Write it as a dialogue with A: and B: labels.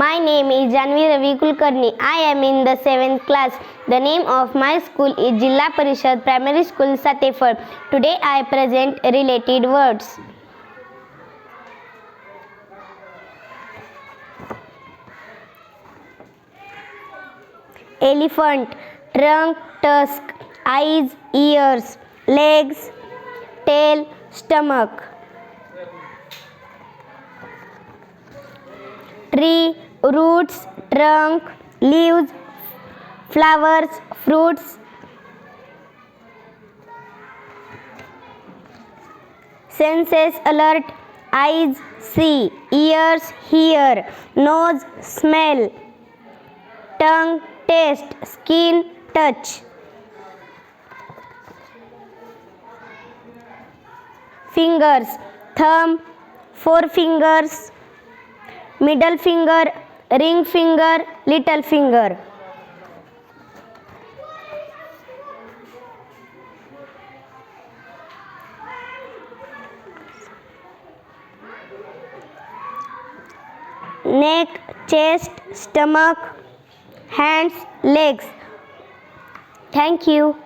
A: My name is Janvi Ravi Kulkarni. I am in the 7th class. The name of my school is Jilla Parishad Primary School Sateford. Today I present related words. Elephant, trunk, tusk, eyes, ears, legs, tail, stomach. Tree, roots, trunk, leaves, flowers, fruits. Senses alert, eyes see, ears hear, nose smell, tongue taste, skin touch. Fingers, thumb, four fingers, middle finger, ring finger, little finger. Neck, chest, stomach, hands, legs. Thank you.